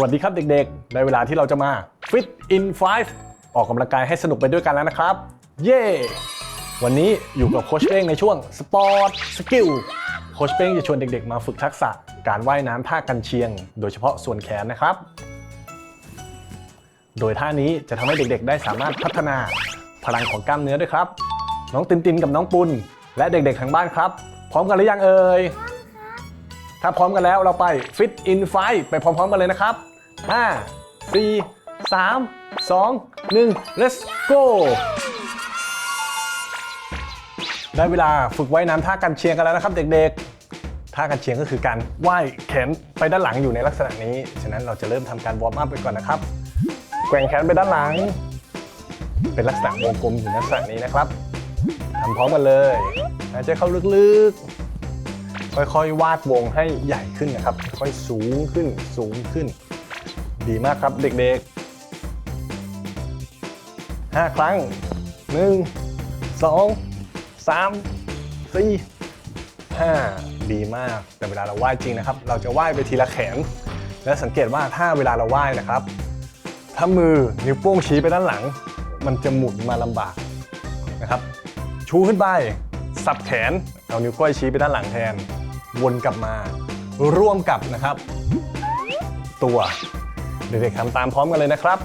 วัสดีครับเด็กๆได้เวลาที่เราจะมา Fit in 5 ออกกำลังกายให้สนุกไปด้วยกันแล้วนะครับ เย้ วันนี้อยู่กับโคชเป้งในช่วง Sport Skill โคชเป้งจะชวนเด็กๆ มาฝึกทักษะการว่ายน้ำท่ากันเชียง โดยเฉพาะส่วนแขนนะครับ โดยท่านี้จะทำให้เด็กๆ ได้สามารถพัฒนาพลังของกล้ามเนื้อด้วยครับ น้องตินตินกับน้องปุณและเด็กๆทางบ้านครับ พร้อมกันหรือยังเอ่ย ถ้าพร้อมกันแล้วเราไป Fit in 5ไปพร้อมๆกันเลยนะครับ 5 4 3 2 1 let's go ได้เวลาฝึกว่ายน้ำท่ากันเชียงกันแล้วนะครับ เด็กๆ ท่ากันเชียงก็คือการว่ายแขนไปด้านหลังอยู่ในลักษณะนี้ ฉะนั้นเราจะเริ่มทำการวอร์มอัพไปก่อนนะครับ แกว่งแขนไปด้านหลัง เป็นลักษณะวงกลมอยู่ในลักษณะนี้นะครับทำพร้อมกันเลยหายใจเข้าลึกๆ ค่อยๆ วาดวงให้ใหญ่ขึ้นนะครับ ค่อยสูงขึ้นสูงขึ้น ดีมากครับเด็กๆ 5 ครั้ง 1 2 3 4 5ดีมาก แต่เวลาเราว่ายจริงนะครับ เราจะว่ายไปทีละแขน และสังเกตว่าถ้าเวลาเราว่ายนะครับ ถ้ามือนิ้วโป้งชี้ไปด้านหลัง มันจะหมุนมาลำบากนะครับ ชูขึ้นไป สับแขน เอานิ้วก้อยชี้ไปด้านหลังแทน วนกลับมา ร่วมกับนะครับ ตัว เด็กๆทำตามพร้อมกันเลยนะครับ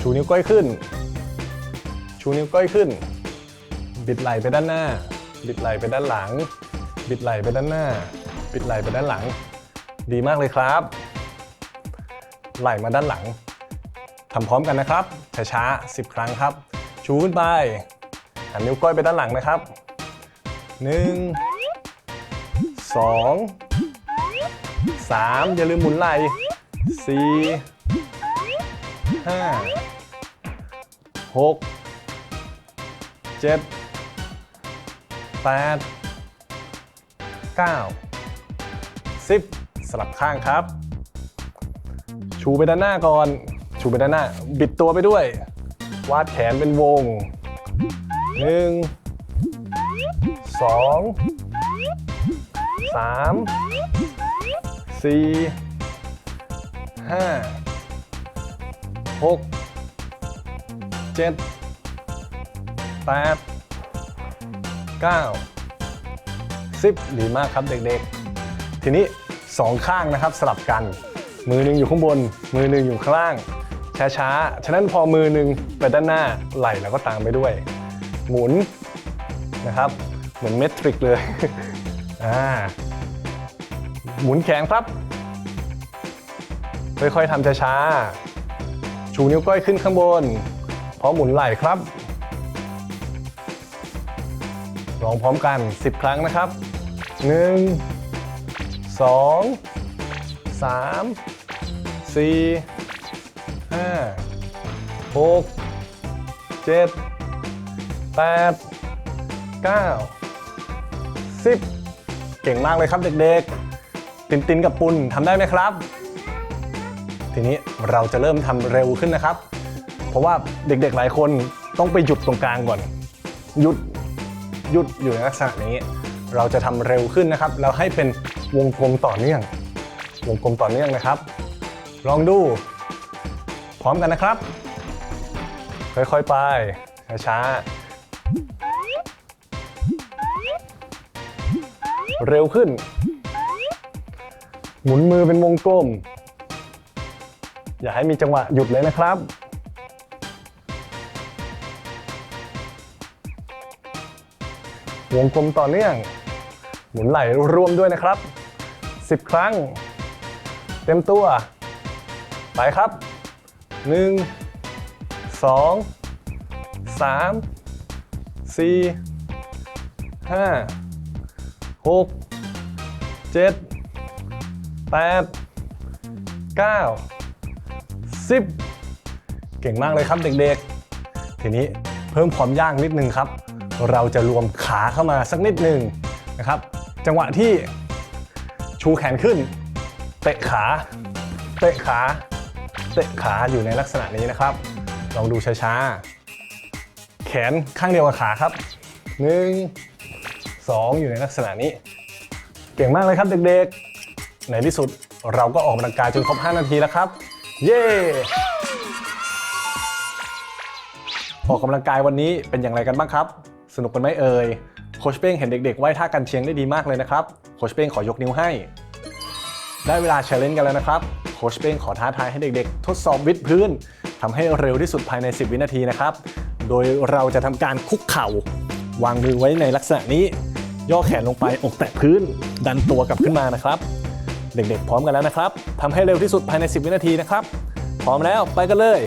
ชูนิ้วก้อยขึ้น ชูนิ้วก้อยขึ้น บิดไหล่ไปด้านหน้า บิดไหล่ไปด้านหลัง บิดไหล่ไปด้านหน้า บิดไหล่ไปด้านหลัง ดีมากเลยครับ ไหล่มาด้านหลังทำพร้อมกันนะครับช้าๆ10 ครั้งครับ ชูขึ้นไปหันนิ้วก้อยไปด้านหลังนะครับ 1 2 3องสามอย่าลืมหมุนไหล่4 5 6 7 8 9 10สลับข้างครับ ชูไปด้านหน้าก่อน ชูไปด้านหน้า บิดตัวไปด้วย วาดแขนเป็นวงหนึ่ง สองสามสี่ห้าหกเจ็ดแปดเก้าสิบดีมากครับเด็กๆ ทีนี้สองข้างนะครับสลับกัน มือหนึ่งอยู่ข้างบน มือหนึ่งอยู่ข้างล่าง ช้าๆ ฉะนั้นพอมือหนึ่งไปด้านหน้าไหล่เราก็ตามไปด้วย หมุนนะครับ เหมือนเมทริกเลย อ่า หมุนแขนครับ ค่อยๆทำช้าๆ ชูนิ้วก้อยขึ้นข้างบน พร้อมหมุนไหล่ครับ ลองพร้อมกัน 10 ครั้งนะครับ 1 2 3 4 5 6 7 8 9 10 เก่งมากเลยครับเด็กๆ ตินตินกับปุนทำได้ไหมครับ ทีนี้เราจะเริ่มทำเร็วขึ้นนะครับ เพราะว่าเด็กๆหลายคนต้องไปหยุดตรงกลางก่อน หยุดหยุดอยู่ในลักษณะนี้ เราจะทำเร็วขึ้นนะครับแล้วให้เป็นวงกลมต่อเนื่อง วงกลมต่อเนื่องนะครับ ลองดู พร้อมกันนะครับ ค่อยๆไปช้าๆ เร็วขึ้น หมุนมือเป็นวงกลม อย่าให้มีจังหวะหยุดเลยนะครับ วงกลมต่อเนื่อง หมุนไหล่รวมด้วยนะครับ 10 ครั้ง เต็มตัว ไปครับ 1 2 3 4 5 6 7 8 9 10 เก่งมากเลยครับเด็กๆ ทีนี้เพิ่มความยากนิดนึงครับ เราจะรวมขาเข้ามาสักนิดหนึ่งนะครับ จังหวะที่ชูแขนขึ้น เตะขา เตะขา เตะขาอยู่ในลักษณะนี้นะครับ ลองดูช้าๆ แขนข้างเดียวกับขาครับ1 2อยู่ในลักษณะนี้ เก่งมากเลยครับเด็กๆ ในที่สุดเราก็ออกกำลังกายจนครบ 5 นาทีแล้วครับ เย้ ออกกำลังกายวันนี้เป็นอย่างไรกันบ้างครับ สนุกกันไหมเอ่ย โคชเป้งเห็นเด็กๆว่ายท่ากันเชียงได้ดีมากเลยนะครับ โคชเป้งขอยกนิ้วให้ ได้เวลาเชลเลนกันแล้วนะครับ โคชเป้งขอท้าทายให้เด็กๆ ทดสอบวิดพื้นทำให้เร็วที่สุดภายใน 10 วินาทีนะครับ โดยเราจะทำการคุกเข่าวางมือไว้ในลักษณะนี้ ย่อแขนลงไปอกแตะพื้น ดันตัวกลับขึ้นมานะครับ เด็กๆ พร้อมกันแล้วนะครับทำให้เร็วที่สุดภายใน 10 วินาทีนะครับ พร้อมแล้วไปกันเลย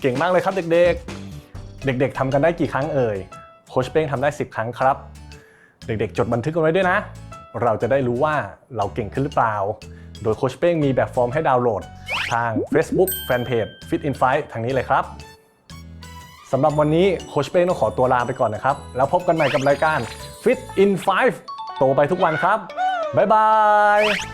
เก่งมากเลยครับเด็กๆ เด็กๆทำกันได้กี่ครั้งเอ่ย โคชเป้งทำได้ 10 ครั้งครับ เด็กๆ จดบันทึกกันไว้ด้วยนะ เราจะได้รู้ว่าเราเก่งขึ้นหรือเปล่า โดยโคชเป้งมีแบบฟอร์มให้ดาวน์โหลด ทาง Facebook Fanpage Fit in Fight ทางนี้เลยครับสำหรับวันนี้โคชเป้งต้องขอตัวลาไปก่อนนะครับ แล้วพบกันใหม่กับรายการ Fit in 5โตไปทุกวันครับ บ๊ายบาย